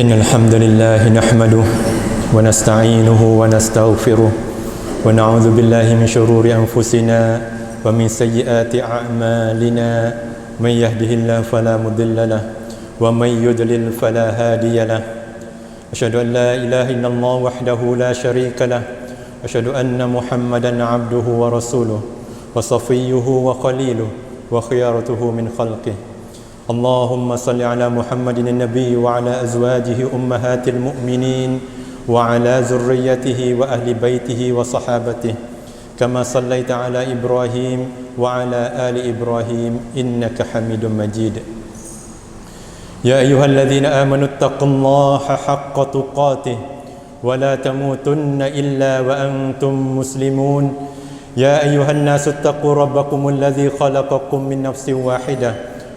إن الحمد لله نحمده ونستعينه ونستغفره ونعوذ بالله من شرور أنفسنا ومن سيئات أعمالنا. من يهده الله فلا مضل له ومن يضلل فلا هادي له. أشهد أن لا إله إلا الله وحده لا شريك له. أشهد أن محمدا عبده ورسوله وصفيه وخليله وخيارته من خلقه. اللهم صل على محمد النبي وعلى أزواجه أمهات المؤمنين وعلى ذريته وأهل بيته وصحابته. كما صليت على إبراهيم وعلى آل إبراهيم إنك حميد مجيد. يا أيها الذين آمنوا اتقوا الله حق تقاته ولا تموتن إلا وأنتم مسلمون. يا أيها الناس اتقوا ربكم الذي خلقكم من نفس واحدة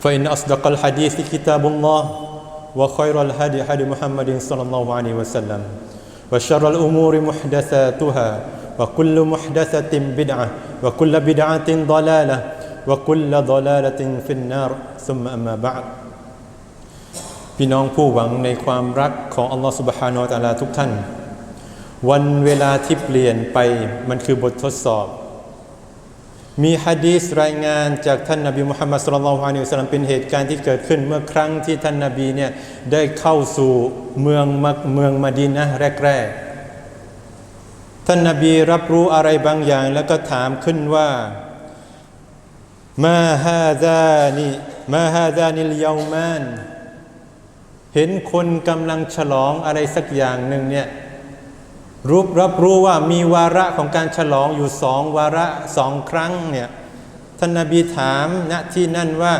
فإن أصدق الحديث كتاب الله وخير الهدي هدي محمد صلى الله عليه وسلم وشر الأمور محدثاتها وكل محدثة بدعة وكل بدعة ضلالة وكل ضلالة في النار ثم أما بعد พี่น้องผู้หวังในความรักของอัลลอฮฺสุบฮานาอัลลอฮทุกท่าน วันเวลาที่เปลี่ยนไปมันคือบททดสอบ มีฮะดีสรายงานจากท่านนบีมุฮัมมัดสุลลัลฮวานิวสลัมเป็นเหตุการณ์ที่เกิดขึ้นเมื่อครั้งที่ท่านนบีเนี่ยได้เข้าสู่เมืองมักเมืองมาดีนนะแรกๆ ท่านนบีรับรู้อะไรบางอย่างแล้วก็ถามขึ้นว่ามาฮาดานิมาฮาดานิลยามานเห็นคนกำลังฉลองอะไรสักอย่างหนึ่งเนี่ย รูปรับรู้ว่ามีวาระของการฉลองอยู่สองวาระสองครั้งเนี่ยท่านนาบีถามณที่นั่นว่า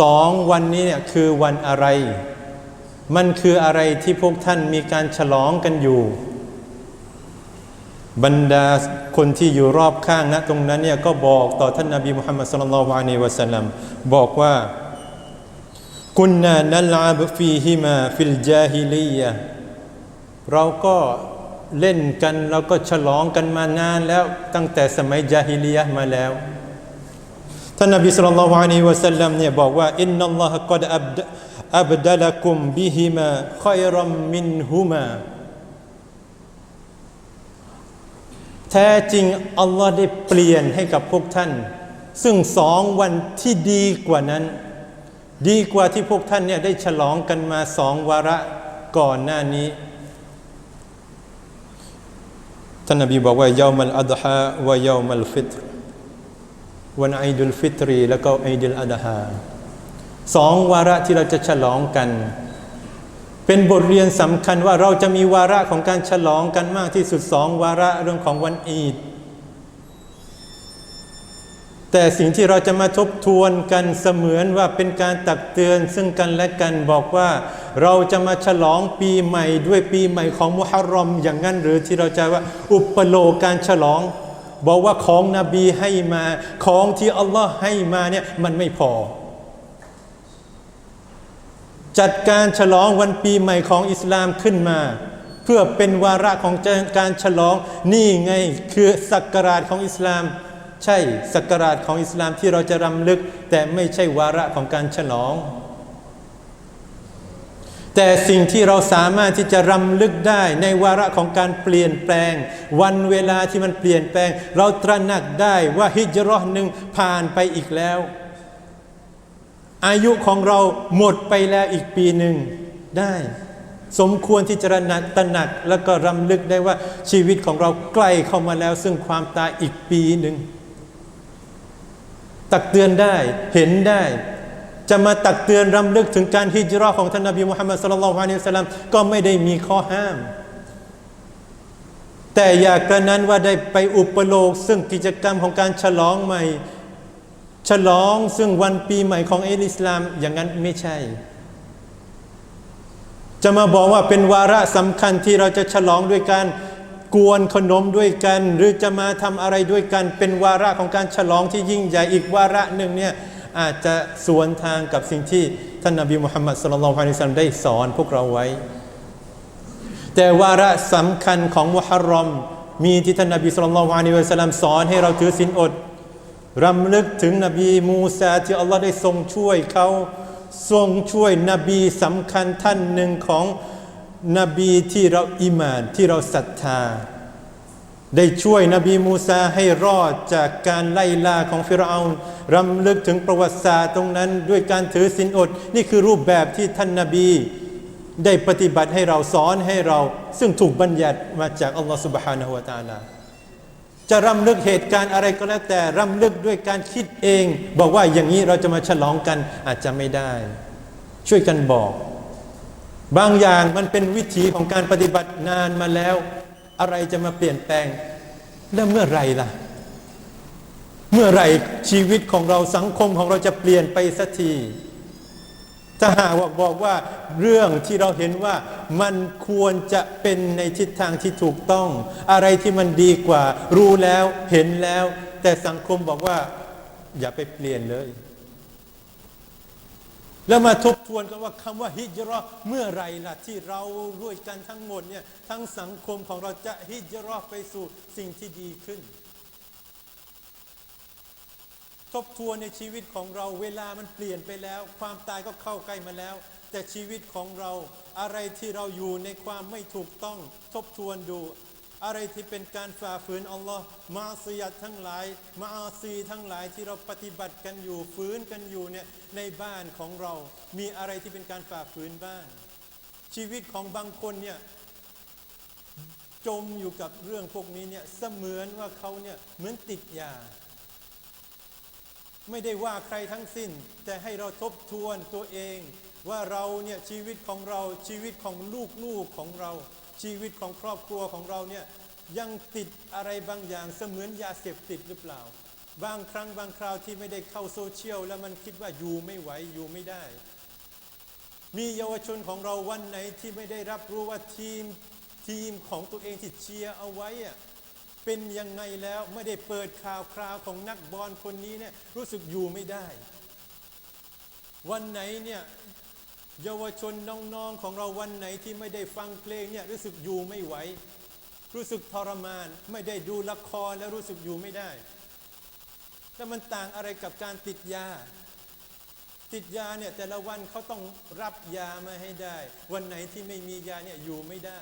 สองวันนี้เนี่ยคือวันอะไร มันคืออะไรที่พวกท่านมีการฉลองกันอยู่ บรรดาคนที่อยู่รอบข้างนะตรงนั้นเนี่ยก็บอกต่อท่านนาบีมุฮัมมัดสุลลัลลอฮุอะลัยวะสัลลัมบอกว่ากุนนานัลอาบฟีฮิมาฟิลจาฮิลียะเราก็ เล่นกันเราก็ฉลองกันมานานแล้วตั้งแต่สมัยจาฮิลียะมาแล้วท่านนบีสุลต่านละฮ์อะลัยฮิวะสัลลัมเนี่ยบอกว่าอินนัลลอฮะกอดอับอับดัลกุมบิฮิมาขอยรัมมินฮุมาแท้จริง อัลลอฮ์ได้เปลี่ยนให้กับพวกท่าน ซึ่งสองวันที่ดีกว่านั้น ดีกว่าที่พวกท่านเนี่ยได้ฉลองกันมาสองวาระก่อนหน้านี้ ท่านนบีบอกว่ายามัลอัดฮะวายามัลฟิตรวันอีดุลฟิตรี แล้วก็ไอดุลอัดฮาสองวาระที่เราจะฉลองกัน เป็นบทเรียนสำคัญว่าเราจะมีวาระของการฉลองกันมากที่สุดสองวาระเรื่องของวันอีด แต่สิ่งที่เราจะมาทบทวนกันเสมือนว่าเป็นการตักเตือน ซึ่งกันและกันบอกว่าเราจะมาฉลองปีใหม่ด้วยปีใหม่ของมุฮัรรอมอย่างนั้นหรือที่เราจะว่าอุปโลกการฉลอง บอกว่าของนบีให้มาของที่อัลลอฮ์ให้มาเนี่ยมันไม่พอ จัดการฉลองวันปีใหม่ของอิสลามขึ้นมา เพื่อเป็นวาระของการฉลองนี่ไงคือสักการะของอิสลาม ใช่สักการะของอิสลามที่เราจะรำลึก แต่ไม่ใช่วาระของการฉลอง แต่สิ่งที่เราสามารถที่จะรำลึกได้ในวาระของการเปลี่ยนแปลง วันเวลาที่มันเปลี่ยนแปลง เราตระหนักได้ว่าฮิจรอหนึ่งผ่านไปอีกแล้ว อายุของเราหมดไปแล้วอีกปีหนึ่งได้ สมควรที่จะระนักตระหนักแล้วก็รำลึกได้ว่าชีวิตของเราใกล้เข้ามาแล้ว ซึ่งความตายอีกปีหนึ่ง ตักเตือนได้เห็นได้ จะมาตักเตือนรำลึกถึงการฮิจรัของท่านนบีมุฮัมมัดสุลลัลฮวานิสลัมก็ไม่ได้มีข้อห้าม แต่อยากกระนั้นว่าได้ไปอุปโลกซึ่งกิจกรรมของการฉลองใหม่ ฉลองซึ่งวันปีใหม่ของอิสลามอย่างนั้นไม่ใช่ จะมาบอกว่าเป็นวาระสำคัญที่เราจะฉลองด้วยกัน กวนขนมด้วยกัน หรือจะมาทำอะไรด้วยกัน เป็นวาระของการฉลองที่ยิ่งใหญ่อีกวาระหนึ่งเนี่ยอาจจะสวนทางกับสิ่งที่ท่านนบีมุฮัมมัดสุลลัลฮุอะลัยฮิวะซัลลัมได้สอนพวกเราไว้ แต่วาระสำคัญของมุฮัรรอมมีที่ท่านนบีสุลต่านละฮ์อะลัยฮิวะสัลลัมสอนให้เราถือศีลอดรำลึกถึงนบีมูซาที่อัลลอฮ์ได้ทรงช่วยเขาทรงช่วยนบีสำคัญท่านหนึ่งของ นบีที่เราอิมานที่เราศรัทธา ได้ช่วยนบีมูซาให้รอดจากการไล่ล่าของฟิรเอาน์รำลึกถึงประวัติศาสตร์ตรงนั้นด้วยการถือศีลอด นี่คือรูปแบบที่ท่านนบี ได้ปฏิบัติให้เราสอนให้เรา ซึ่งถูกบัญญัติมาจากอัลลอฮฺ سبحانه และ تعالى จะรำลึกเหตุการณ์อะไรก็แล้วแต่รำลึกด้วยการคิดเอง บอกว่าอย่างนี้เราจะมาฉลองกันอาจจะไม่ได้ ช่วยกันบอก บางอย่างมันเป็นวิธีของการปฏิบัตินานมาแล้ว อะไรจะมาเปลี่ยนแปลงแล้วเมื่อไรล่ะ เมื่อไรชีวิตของเราสังคมของเราจะเปลี่ยนไปสักทีถ้าหากว่าบอกว่าเรื่องที่เราเห็นว่ามันควรจะเป็นในทิศทางที่ถูกต้อง อะไรที่มันดีกว่า รู้แล้วเห็นแล้ว แต่สังคมบอกว่า อย่าไปเปลี่ยนเลย แล้วมาทบทวนกันว่าคำว่าฮิจราะห์เมื่อไรล่ะที่เราด้วยกันทั้งหมดเนี่ยทั้งสังคมของเราจะฮิจราะห์ไปสู่สิ่งที่ดีขึ้น ทบทวนในชีวิตของเราเวลามันเปลี่ยนไปแล้ว ความตายก็เข้าใกล้มาแล้ว แต่ชีวิตของเราอะไรที่เราอยู่ในความไม่ถูกต้อง ทบทวนดู อะไรที่เป็นการฝ่าฝืนอัลลอฮ์มาซียัดทั้งหลายมาอาซีทั้งหลายที่เราปฏิบัติกันอยู่ฝืนกันอยู่เนี่ยในบ้านของเรา มีอะไรที่เป็นการฝ่าฝืนบ้าง ชีวิตของบางคนเนี่ยจมอยู่กับเรื่องพวกนี้เนี่ยเสมือนว่าเขาเนี่ยเหมือนติดยา ไม่ได้ว่าใครทั้งสิ้น แต่ให้เราทบทวนตัวเอง ว่าเราเนี่ยชีวิตของเราชีวิตของลูกๆของเรา ชีวิตของครอบครัวของเราเนี่ยยังติดอะไรบางอย่างเสมือนยาเสพติดหรือเปล่า บางครั้งบางคราวที่ไม่ได้เข้าโซเชียลแล้วมันคิดว่าอยู่ไม่ไหวอยู่ไม่ได้ มีเยาวชนของเราวันไหนที่ไม่ได้รับรู้ว่าทีมทีมของตัวเองที่เชียร์เอาไว้อะเป็นยังไงแล้วไม่ได้เปิดข่าวคราวของนักบอลคนนี้เนี่ยรู้สึกอยู่ไม่ได้ วันไหนเนี่ย เยาวชนน้องๆของเราวันไหนที่ไม่ได้ฟังเพลงเนี่ยรู้สึกอยู่ไม่ไหว รู้สึกทรมาน ไม่ได้ดูละครแล้วรู้สึกอยู่ไม่ได้ แล้วมันต่างอะไรกับการติดยา ติดยาเนี่ยแต่ละวันเขาต้องรับยามาให้ได้ วันไหนที่ไม่มียาเนี่ยอยู่ไม่ได้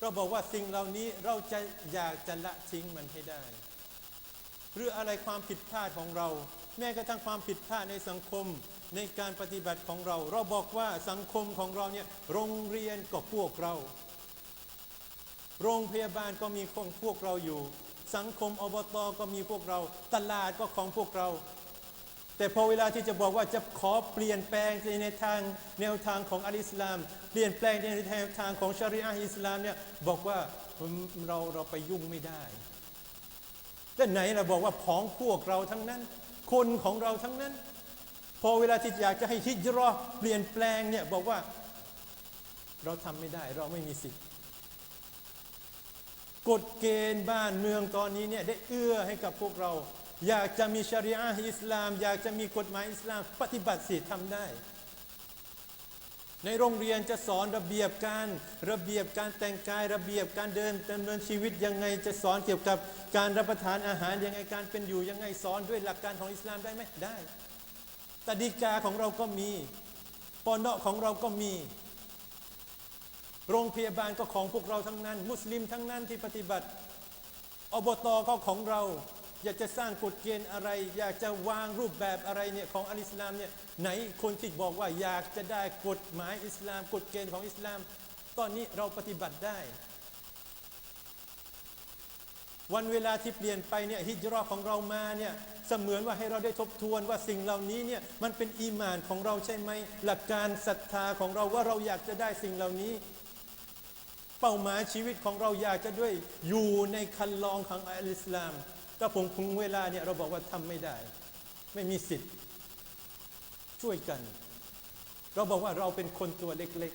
เราบอกว่าสิ่งเหล่านี้เราจะอยากจะละทิ้งมันให้ได้ หรืออะไรความผิดพลาดของเรา แม้กระทั่งความผิดพลาดในสังคมในการปฏิบัติของเรา เราบอกว่าสังคมของเราเนี่ยโรงเรียนก็พวกเรา โรงพยาบาลก็มีของพวกเราอยู่ สังคมอบตก็มีพวกเรา ตลาดก็ของพวกเรา แต่พอเวลาที่จะบอกว่าจะขอเปลี่ยนแปลงในทางแนวทางของอัลอิสลาม เปลี่ยนแปลงในแนวทางของชาริอะห์อิสลามเนี่ยบอกว่าเราเราไปยุ่งไม่ได้ แต่ไหนเราบอกว่าของพวกเราทั้งนั้น คนของเราทั้งนั้น พอเวลาที่อยากจะให้ฮิจราะห์เปลี่ยนแปลงเนี่ยบอกว่า เราทำไม่ได้เราไม่มีสิทธิ์กฎเกณฑ์บ้านเมืองตอนนี้เนี่ยได้เอื้อให้กับพวกเรา อยากจะมีชริอะห์อิสลาม อยากจะมีกฎหมายอิสลาม ปฏิบัติสิทำได้ ในโรงเรียนจะสอนระเบียบการระเบียบการแต่งกายระเบียบการเดินดำเนินชีวิตยังไงจะสอนเกี่ยวกับการรับประทานอาหารยังไงการเป็นอยู่ยังไงสอนด้วยหลักการของอิสลามได้ไหมได้ตดีกาของเราก็มีปอนเนาะของเราก็มี โรงพยาบาลก็ของพวกเราทั้งนั้น มุสลิมทั้งนั้นที่ปฏิบัติอบตก็ของเรา อยากจะสร้างกฎเกณฑ์อะไร อยากจะวางรูปแบบอะไรเนี่ยของอัลอิสลามเนี่ยไหนคนที่บอกว่าอยากจะได้กฎหมายอิสลาม กฎเกณฑ์ของอิสลาม ตอนนี้เราปฏิบัติได้ วันเวลาที่เปลี่ยนไปเนี่ยฮิจราะห์ของเรามาเนี่ยเสมือนว่าให้เราได้ทบทวนว่าสิ่งเหล่านี้เนี่ยมันเป็นอีมานของเราใช่ไหมหลักการศรัทธาของเราว่าเราอยากจะได้สิ่งเหล่านี้เป้าหมายชีวิตของเราอยากจะด้วยอยู่ในคันลองของอัลอิสลาม ถ้าผมคุงเวลาเนี่ยเราบอกว่าทำไม่ได้ ไม่มีสิทธิ์ ช่วยกัน เราบอกว่าเราเป็นคนตัวเล็ก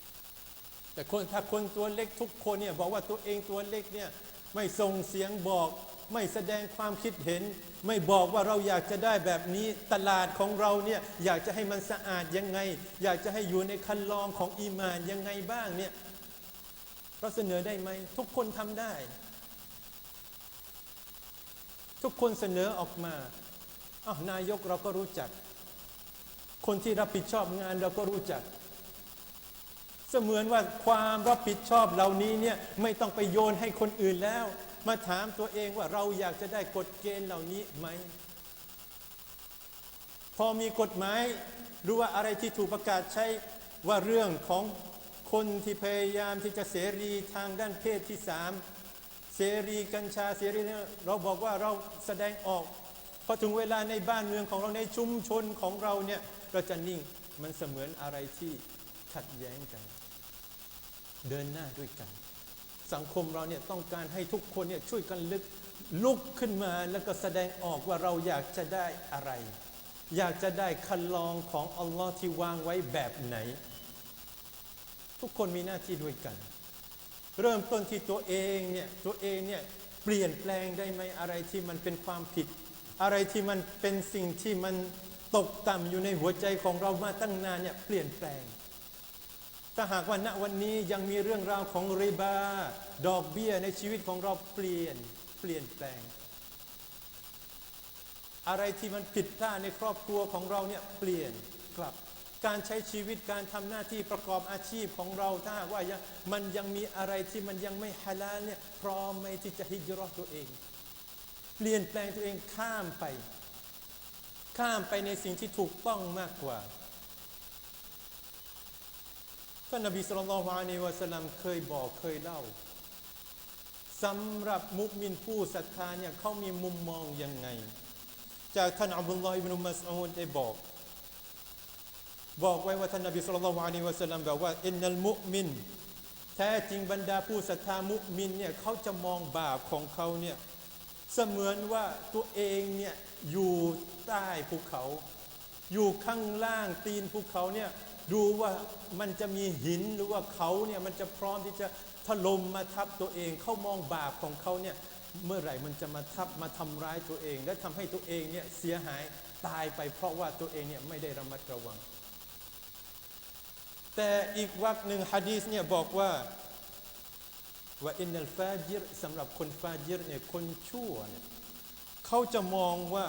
ๆ แต่คนถ้าคนตัวเล็กทุกคนเนี่ยบอกว่าตัวเองตัวเล็กเนี่ยไม่ส่งเสียงบอกไม่แสดงความคิดเห็น ไม่บอกว่าเราอยากจะได้แบบนี้ตลาดของเราเนี่ยอยากจะให้มันสะอาดยังไง อยากจะให้อยู่ในคันลองของอีมานยังไงบ้างเนี่ยเราเสนอได้ไหมทุกคนทำได้ ทุกคนเสนอออกมาอ้าวนายกเราก็รู้จัก คนที่รับผิดชอบงานเราก็รู้จัก เสมือนว่าความรับผิดชอบเหล่านี้เนี่ยไม่ต้องไปโยนให้คนอื่นแล้ว มาถามตัวเองว่าเราอยากจะได้กฎเกณฑ์เหล่านี้ไหม พอมีกฎหมายหรือว่าอะไรที่ถูกประกาศใช้ว่าเรื่องของคนที่พยายามที่จะเสรีทางด้านเพศที่สาม เสรีกัญชาเสรีเนี่ยเราบอกว่าเราแสดงออกพอถึงเวลาในบ้านเมืองของเราในชุมชนของเราเนี่ยเราจะนิ่งมันเสมือนอะไรที่ขัดแย้งกัน เดินหน้าด้วยกัน สังคมเราเนี่ยต้องการให้ทุกคนเนี่ยช่วยกันลึกลุกขึ้นมาแล้วก็แสดงออกว่าเราอยากจะได้อะไร อยากจะได้คันลองของอัลลอฮ์ที่วางไว้แบบไหน ทุกคนมีหน้าที่ด้วยกัน เริ่มต้นที่ตัวเองเนี่ยตัวเองเนี่ยเปลี่ยนแปลงได้ไหมอะไรที่มันเป็นความผิด อะไรที่มันเป็นสิ่งที่มันตกต่ำอยู่ในหัวใจของเรามาตั้งนานเนี่ยเปลี่ยนแปลง ถ้าหากว่าณวันนี้ยังมีเรื่องราวของริบา ดอกเบี้ยในชีวิตของเราเปลี่ยนเปลี่ยนแปลง อะไรที่มันผิดพลาดในครอบครัวของเราเนี่ยเปลี่ยนกลับ การใช้ชีวิตการทำหน้าที่ประกอบอาชีพของเราถ้าว่ายังมันยังมีอะไรที่มันยังไม่ฮาลาลเนี่ยพร้อมไหมที่จะฮิจราะห์ตัวเอง เปลี่ยนแปลงตัวเองข้ามไป ข้ามไปในสิ่งที่ถูกต้องมากกว่าท่านนบีสุลต่านละฮ์อะลัยฮิวะสลัมเคยบอกเคยเล่าสำหรับมุมินผู้ศรัทธาเนี่ยเขามีมุมมองยังไง จากท่านอับดุลลอฮ์อิบนุมัสอูดได้บอก บอกไว้ว่าท่านนบีสุลต่านละอะลัยฮิวะสัลลัมบอกว่าอินนัลมุมิน แท้จริงบรรดาผู้ศรัทธามุมินเนี่ยเขาจะมองบาปของเขาเนี่ยเสมือนว่าตัวเองเนี่ยอยู่ใต้ภูเขา อยู่ข้างล่างตีนภูเขาเนี่ยดูว่ามันจะมีหินหรือว่าเขาเนี่ยมันจะพร้อมที่จะถล่มมาทับตัวเองเขามองบาปของเขาเนี่ยเมื่อไหร่มันจะมาทับมาทำร้ายตัวเอง และทำให้ตัวเองเนี่ยเสียหายตายไปเพราะว่าตัวเองเนี่ยไม่ได้ระมัดระวัง แต่อีกวักหนึ่งฮะดีษเนี่ยบอกว่าว่าอินนัลฟาจิรสำหรับคนฟาจิรเนี่ยคนชั่วเนี่ยเขาจะมองว่า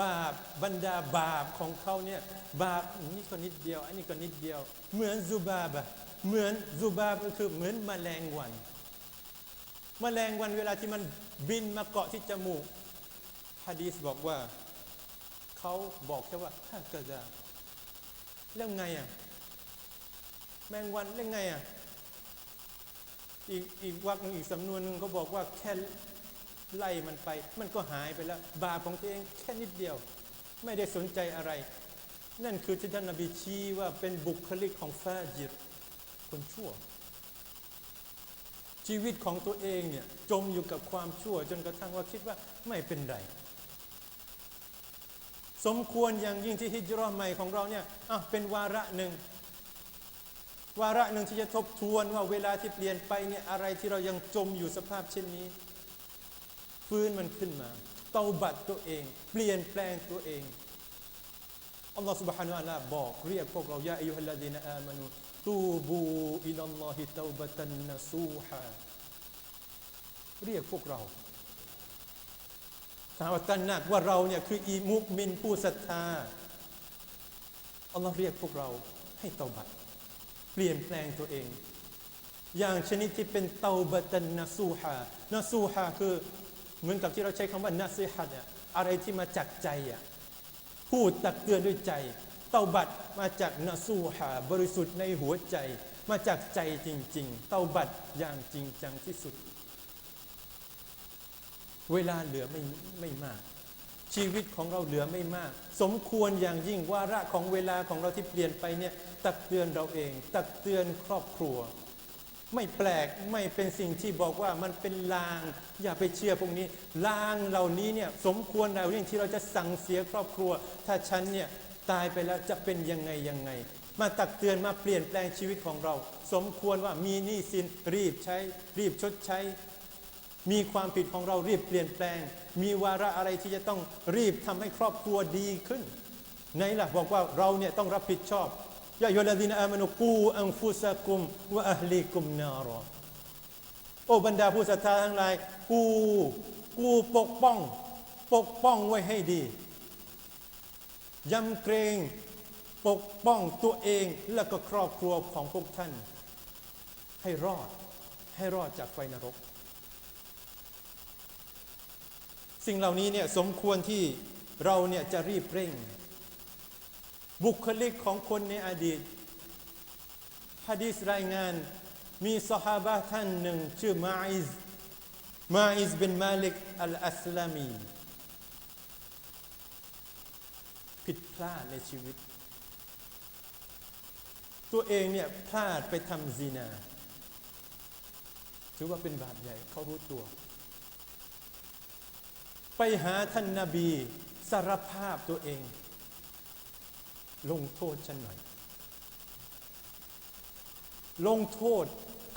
บาปบรรดาบาปของเขาเนี่ยบาปนี่ก็นิดเดียว อันนี้ก็นิดเดียว เหมือนซูบาบะเหมือนซูบาบก็คือเหมือนแมลงวันแมลงวันเวลาที่มันบินมาเกาะที่จมูกฮะดีษบอกว่าเขาบอกแค่ว่าฮะกะดาแล้วไงอะ แมงวันแล้วไงอะอีกอีกวักอีกสำนวนหนึ่งเขาบอกว่าแค่ไล่มันไป มันก็หายไปแล้ว บาปของตัวเองแค่นิดเดียว ไม่ได้สนใจอะไร นั่นคือที่ท่านนบีชี้ว่าเป็นบุคลิกของฟาจิรคนชั่ว ชีวิตของตัวเองเนี่ยจมอยู่กับความชั่ว จนกระทั่งว่าคิดว่าไม่เป็นไรสมควรอย่างยิ่งที่ฮิจราะห์ใหม่ของเราเนี่ยอะเป็นวาระหนึ่ง วาระหนึ่งที่จะทบทวนว่าเวลาที่เปลี่ยนไปเนี่ยอะไรที่เรายังจมอยู่สภาพเช่นนี้ ฟื้นมันขึ้นมาเตาบัตตัวเอง เปลี่ยนแปลงตัวเองอัลลอฮฺ سبحانه และ تعالى บอกเรียกพวกเรายาอายุฮัลลาดีนอามานุตูบูอิลลอฮิตาบะตันนซูฮาเรียกพวกเราถามว่าตระหนักว่าเราเนี่ยคืออีมุกมินผู้ศรัทธาอัลลอฮ์เรียกพวกเราให้เตาบัต เปลี่ยนแปลงตัวเอง อย่างชนิดที่เป็นเตาบะตันนาซูฮานาซูฮาคือเหมือนกับที่เราใช้คำว่านาซีฮัดเนี่ยอะไรที่มาจากใจอะพูดตักเตือนด้วยใจ เตาบัตมาจากนาซูฮาบริสุทธิ์ในหัวใจ มาจากใจจริง ๆ เตาบัตอย่างจริงจังที่สุด เวลาเหลือไม่ไม่มาก ชีวิตของเราเหลือไม่มาก สมควรอย่างยิ่งว่าระของเวลาของเราที่เปลี่ยนไปเนี่ยตักเตือนเราเอง ตักเตือนครอบครัว ไม่แปลกไม่เป็นสิ่งที่บอกว่ามันเป็นลาง อย่าไปเชื่อพวกนี้ลางเหล่านี้เนี่ยสมควรแล้วที่เราจะสั่งเสียครอบครัว ถ้าฉันเนี่ยตายไปแล้วจะเป็นยังไงยังไง มาตักเตือนมาเปลี่ยนแปลงชีวิตของเรา สมควรว่ามีหนี้สินรีบใช้ รีบชดใช้ มีความผิดของเรารีบเปลี่ยนแปลง มีวาระอะไรที่จะต้องรีบทำให้ครอบครัวดีขึ้นไหนล่ะบอกว่าเราเนี่ยต้องรับผิดชอบยาโยลาดินอามานุกูอังฟุสะกุมวะอัลีกุมนารอโอ้บรรดาผู้ศรัทธาทั้งหลาย กู กูปกป้อง ปกป้องไว้ให้ดียำเกรงปกป้องตัวเองและก็ครอบครัวของพวกท่าน ให้รอดให้รอดจากไฟนรก สิ่งเหล่านี้เนี่ยสมควรที่เราเนี่ยจะรีบเร่ง บุคลิกของคนในอดีตฮะดีสรายงานมีสหาบะท่านหนึ่งชื่อมาอิซมาอิซบินมาลิกอัลอัสลามี ผิดพลาดในชีวิต ตัวเองเนี่ยพลาดไปทำซีนา ถือว่าเป็นบาปใหญ่เขารู้ตัว ไปหาท่านนาบีสารภาพตัวเอง ลงโทษฉันหน่อย ลงโทษ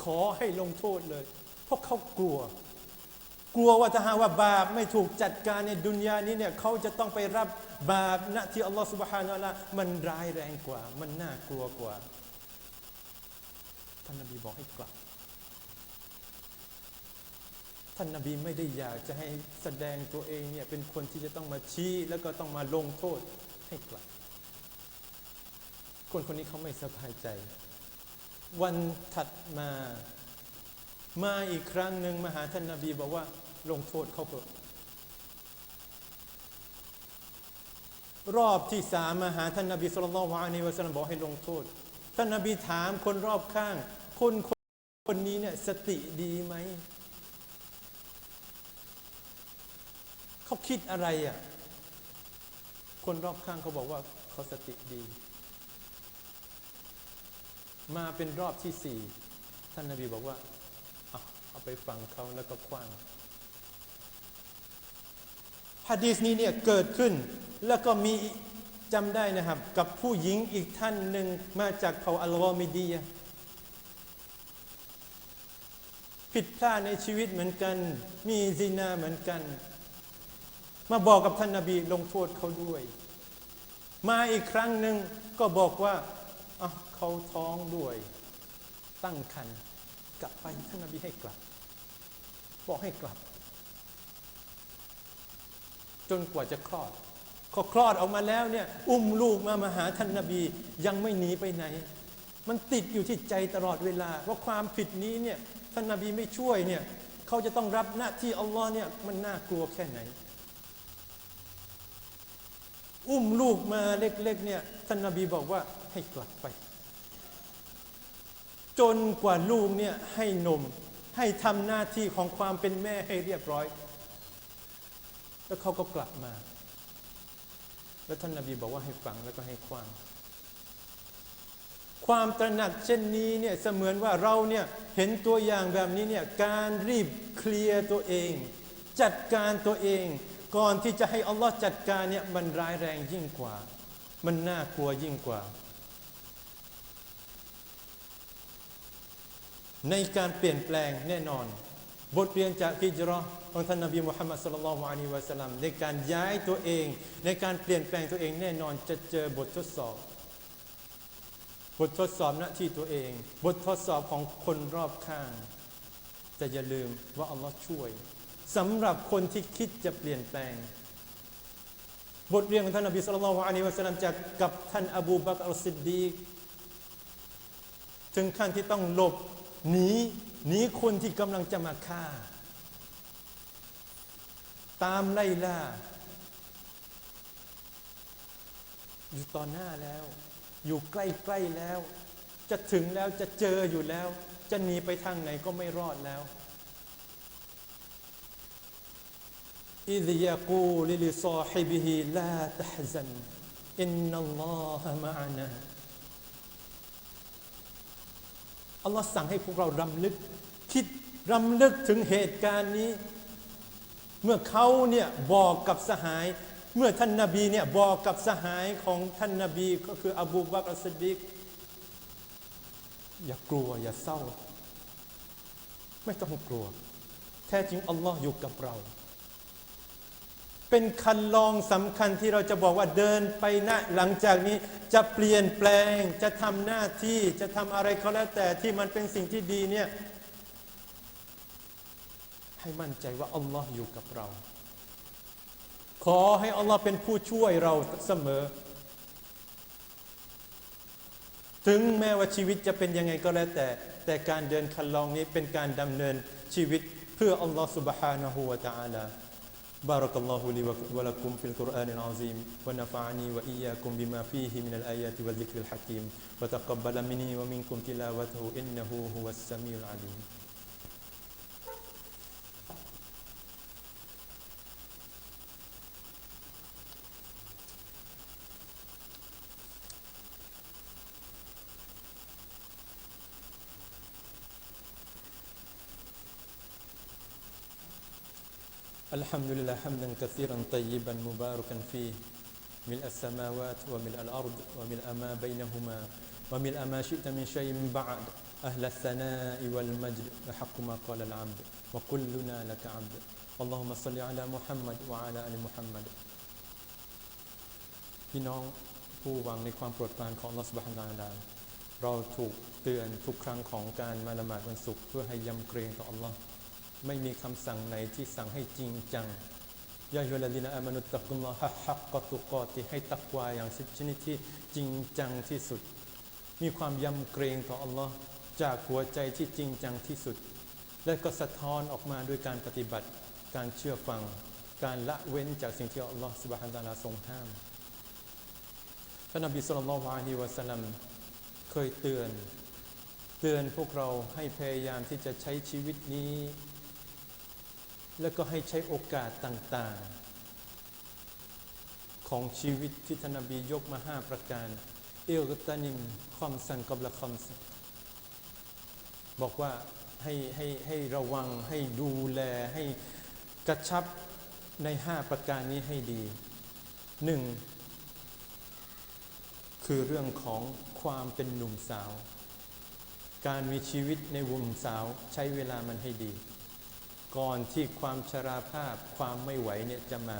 ขอให้ลงโทษเลย เพราะเขากลัว กลัวว่าถ้าหาว่าบาปไม่ถูกจัดการในดุนยานี้เนี่ยเขาจะต้องไปรับบาปณที่อัลลอฮฺสุบฮานาละมันร้ายแรงกว่า มันน่ากลัวกว่าท่านนบีบอกให้กลับ ท่านนบีไม่ได้อยากจะให้แสดงตัวเองเนี่ยเป็นคนที่จะต้องมาชี้แล้วก็ต้องมาลงโทษให้กลับ คนคนนี้เขาไม่สบายใจ วันถัดมา มาอีกครั้งหนึ่งมาหาท่านนาบีบอกว่าลงโทษเขาเถอะรอบที่สามมาหาท่านนาบีสุลต่านวานีวะสัลลัมบอกให้ลงโทษ ท่านนาบีถามคนรอบข้าง คนคนนี้เนี่ยสติดีไหม เขาคิดอะไรอะ คนรอบข้างเขาบอกว่าเขาสติดี มาเป็นรอบที่สี่ท่านนาบีบอกว่าเอาเอาไปฟังเขาแล้วก็คว้างฮะดีสนี้เนี่ยเกิดขึ้น แล้วก็มีจำได้นะครับ กับผู้หญิงอีกท่านหนึ่งมาจากเผ่าอัลลอมิดียะผิดพลาดในชีวิตเหมือนกัน มีซินาเหมือนกัน มาบอกกับท่านนาบีลงโทษเขาด้วย มาอีกครั้งหนึ่งก็บอกว่าเขาท้องด้วย ตั้งครรภ์กลับไปท่านนาบีให้กลับ บอกให้กลับ จนกว่าจะคลอดพอคลอดออกมาแล้วเนี่ย อุ้มลูกมามาหาท่านนาบียังไม่หนีไปไหน มันติดอยู่ที่ใจตลอดเวลาว่าความผิดนี้เนี่ยท่านนาบีไม่ช่วยเนี่ยเขาจะต้องรับหน้าที่อัลลอฮ์เนี่ยมันน่ากลัวแค่ไหน อุ้มลูกมาเล็กๆเนี่ยท่านนาบีบอกว่าให้กลับไป จนกว่าลูกเนี่ยให้นม ให้ทำหน้าที่ของความเป็นแม่ให้เรียบร้อย แล้วเขาก็กลับมา แล้วท่านนาบีบอกว่าให้ฟังแล้วก็ให้ควางความตระหนักเช่นนี้เนี่ยเสมือนว่าเราเนี่ยเห็นตัวอย่างแบบนี้เนี่ยการรีบเคลียร์ตัวเอง จัดการตัวเอง ก่อนที่จะให้อัลลอฮ์จัดการเนี่ยมันร้ายแรงยิ่งกว่า มันน่ากลัวยิ่งกว่า ในการเปลี่ยนแปลงแน่นอน บทเรียนจากฮิจราะห์ของท่านนบีมุฮัมมัดสุลลัลลอฮุอะลัยวะสัลลัมในการย้ายตัวเอง ในการเปลี่ยนแปลงตัวเองแน่นอนจะเจอบททดสอบบททดสอบหน้าที่ตัวเอง บททดสอบของคนรอบข้าง แต่อย่าลืมว่าอัลลอฮ์ช่วย สำหรับคนที่คิดจะเปลี่ยนแปลง บทเรียนของท่านนบีสุลต่านละฮ์อะลัยฮิวะสลัมจากกับท่านอบูบักรอัลซิดดีถึงขั้นที่ต้องหลบหนีหนีคนที่กำลังจะมาฆ่า ตามไล่ล่า อยู่ต่อหน้าแล้ว อยู่ใกล้ๆแล้ว จะถึงแล้วจะเจออยู่แล้ว จะหนีไปทางไหนก็ไม่รอดแล้ว إذ يقول لصاحبه لا تحزن إن الله معنا อัลลอฮ์สั่งให้พวกเรารำลึก คิดรำลึกถึงเหตุการณ์นี้ เมื่อเขาเนี่ยบอกกับสหาย เมื่อท่านนาบีเนี่ยบอกกับสหายของท่านนาบีก็คืออบูบักรอัสซิดดิกอย่ากลัวอย่าเศร้า ไม่ต้องกลัว แท้จริงอัลลอฮ์อยู่กับเรา เป็นคันลองสำคัญที่เราจะบอกว่าเดินไปหน้าหลังจากนี้จะเปลี่ยนแปลง จะทำหน้าที่จะทำอะไรก็แล้วแต่ที่มันเป็นสิ่งที่ดีเนี่ย ให้มั่นใจว่าอัลลอฮ์อยู่กับเรา ขอให้อัลลอฮ์เป็นผู้ช่วยเราเสมอ ถึงแม้ว่าชีวิตจะเป็นยังไงก็แล้วแต่ แต่การเดินคันลองนี้เป็นการดำเนินชีวิตเพื่ออัลลอฮ์ سبحانه และ تعالى بارك الله لي ولكم في القرآن العظيم ونفعني وإياكم بما فيه من الآيات والذكر الحكيم. وتقبل مني ومنكم تلاوته إنه هو السميع العليم. الحمد لله حمدا كثيرا طيبا مباركا فيه ملء السماوات وملء الأرض وملء ما بينهما وملء ما شئت من شيء من بعد أهل الثناء والمجد وحق ما قال العبد وكلنا لك عبد اللهم صل على محمد وعلى آل محمد พี่น้องผู้หวังในความโปรดปรานของอัลลอฮฺสุบฮานาลาเราถูกเตือนทุกครั้งของการมาละหมาดวันศุกร์เพื่อให้ยำเกรงต่ออัลลอฮ์ ไม่มีคำสั่งไหนที่สั่งให้จริงจังยาฮุลลดีนอามานุตตะกุลลอฮะฮักกตุกอติให้ตักวาอย่างชนิดที่จริงจังที่สุด มีความยำเกรงต่ออัลลอฮ์จากหัวใจที่จริงจังที่สุด และก็สะท้อนออกมาด้วยการปฏิบัติ การเชื่อฟัง การละเว้นจากสิ่งที่อัลลอฮ์สุบฮานตะอาลาทรงห้ามท่านนบีสุลต่านละฮ์อะลัยฮิวะสัลลัมเคยเตือน เตือนพวกเราให้พยายามที่จะใช้ชีวิตนี้ แล้วก็ให้ใช้โอกาสต่างๆ ของชีวิตที่ท่านบียกมาห้าประการ เอลกตานิมคอมสันกับละคอมสันบอกว่าให้ให้ให้ระวังให้ดูแลให้กระชับในห้าประการนี้ให้ดีหนึ่งคือเรื่องของความเป็นหนุ่มสาว การมีชีวิตในวงสาวใช้เวลามันให้ดี ก่อนที่ความชราภาพความไม่ไหวเนี่ยจะมา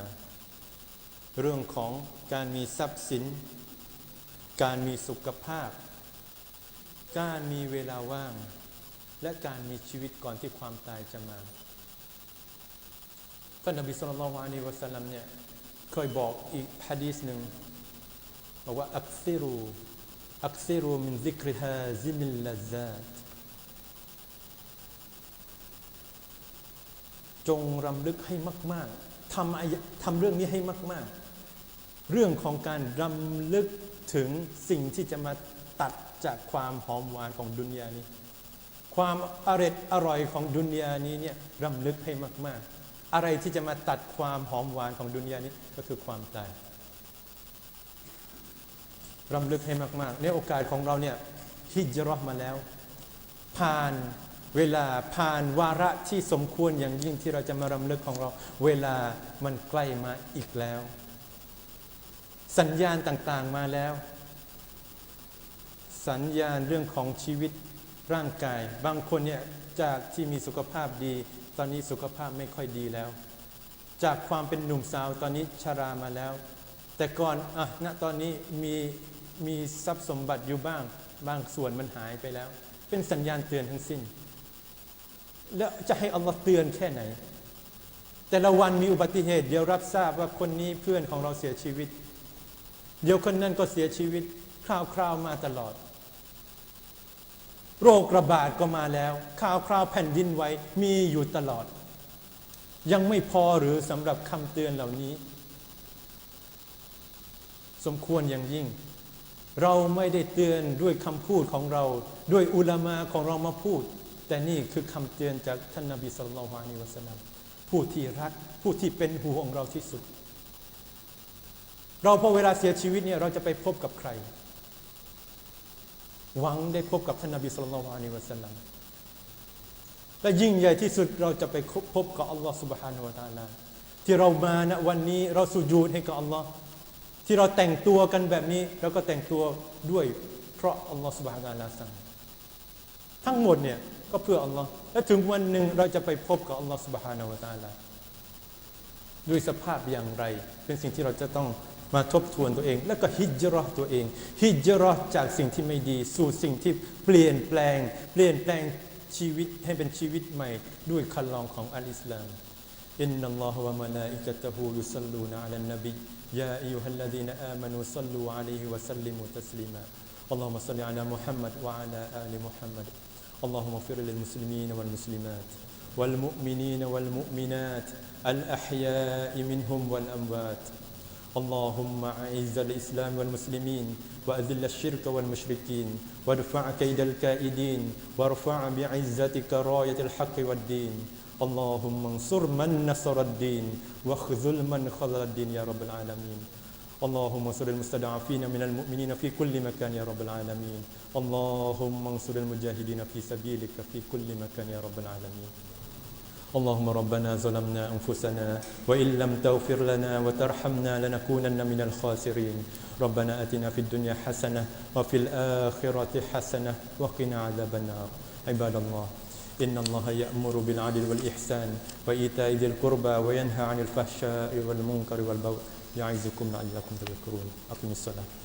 เรื่องของการมีทรัพย์สิน การมีสุขภาพ การมีเวลาว่าง และการมีชีวิตก่อนที่ความตายจะมาท่านนบีสุลต่านละฮ์อะลัยฮิวะสัลลัมเนี่ยเคยบอกอีกฮะดีษหนึ่งบอกว่าอักซิรูอักซิรูมินซิกริฮาซิมิลลาซาต จงรำลึกให้มาก ๆทำทำเรื่องนี้ให้มาก ๆ เรื่องของการรำลึกถึงสิ่งที่จะมาตัดจากความหอมหวานของดุนยานี้ ความอร่อยอร่อยของดุนยานี้เนี่ยรำลึกให้มาก ๆ อะไรที่จะมาตัดความหอมหวานของดุนยานี้ก็คือความตายรำลึกให้มาก ๆ ในโอกาสของเราเนี่ยฮิจราะห์มาแล้ว ผ่าน เวลาผ่านวาระที่สมควรอย่างยิ่งที่เราจะมารำลึกของเรา เวลามันใกล้มาอีกแล้ว สัญญาณต่างๆมาแล้ว สัญญาณเรื่องของชีวิตร่างกาย บางคนเนี่ยจากที่มีสุขภาพดี ตอนนี้สุขภาพไม่ค่อยดีแล้ว จากความเป็นหนุ่มสาวตอนนี้ชรามาแล้ว แต่ก่อนอะณตอนนี้มีมีทรัพย์สมบัติอยู่บ้าง บางส่วนมันหายไปแล้ว เป็นสัญญาณเตือนทั้งสิ้น แล้วจะให้อัลลอฮ์เตือนแค่ไหน แต่ละวันมีอุบัติเหตุ เดี๋ยวรับทราบว่าคนนี้เพื่อนของเราเสียชีวิต เดี๋ยวคนนั้นก็เสียชีวิตคราวๆมาตลอด โรคระบาดก็มาแล้วคราวคราวๆแผ่นดินไหวมีอยู่ตลอด ยังไม่พอหรือสำหรับคำเตือนเหล่านี้ สมควรอย่างยิ่งเราไม่ได้เตือนด้วยคำพูดของเรา ด้วยอุลามาของเรามาพูด แต่นี่คือคำเตือนจากท่านนาบีสุลต่านละฮ์อะลัยฮิวะสัลลัมผู้ที่รักผู้ที่เป็นห่วงเราที่สุด เราพอเวลาเสียชีวิตเนี่ยเราจะไปพบกับใคร หวังได้พบกับท่านนาบีสุลต่านละฮ์อะลัยฮิวะสัลลัมและยิ่งใหญ่ที่สุดเราจะไปพบกับอัลลอฮ์ سبحانه และ تعالى ท ที่เรามาณวันนี้เราสุญูดให้กับอัลลอฮ์ที่เราแต่งตัวกันแบบนี้เราก็แต่งตัวด้วยเพราะอัลลอฮ์สุบฮานาลาสั่งทั้งหมดเนี่ย ก็เพื่ออัลลอฮ์และถึงวันหนึ่งเราจะไปพบกับอัลลอฮ์สุบฮานาวะตะอาลาด้วยสภาพอย่างไร เป็นสิ่งที่เราจะต้องมาทบทวนตัวเอง แล้วก็ฮิจราะห์ตัวเอง ฮิจราะห์จากสิ่งที่ไม่ดี สู่สิ่งที่เปลี่ยนแปลง เปลี่ยนแปลงชีวิตให้เป็นชีวิตใหม่ ด้วยคันลองของอัลอิสลามอินนัลลอฮฺวะมะลาอิกะตะฮูยุซัลลูนอะลันนบียาอัยยูฮัลลดีนอามานูซัลลูอะลัยฮิวะซัลลิมูตัสลีมาอัลลอฮุมะ اللهم اغفر للمسلمين والمسلمات والمؤمنين والمؤمنات الأحياء منهم والأموات. اللهم أعز الإسلام والمسلمين وأذل الشرك والمشركين وارفع كيد الكائدين وارفع بعزتك راية الحق والدين. اللهم انصر من نصر الدين واخذل من خذل الدين يا رب العالمين. اللهم انصر المستضعفين من المؤمنين في كل مكان يا رب العالمين. اللهم انصر المجاهدين في سبيلك في كل مكان يا رب العالمين. اللهم ربنا ظلمنا أنفسنا وإن لم تغفر لنا وترحمنا لنكونن من الخاسرين. ربنا أتنا في الدنيا حسنة وفي الآخرة حسنة وقنا عذاب النار. عباد الله إن الله يأمر بالعدل والإحسان وإيتاء ذي القربى وينهى عن الفحشاء والمنكر والبغي يعظكم لعلكم تذكرون. أقم الصلاة.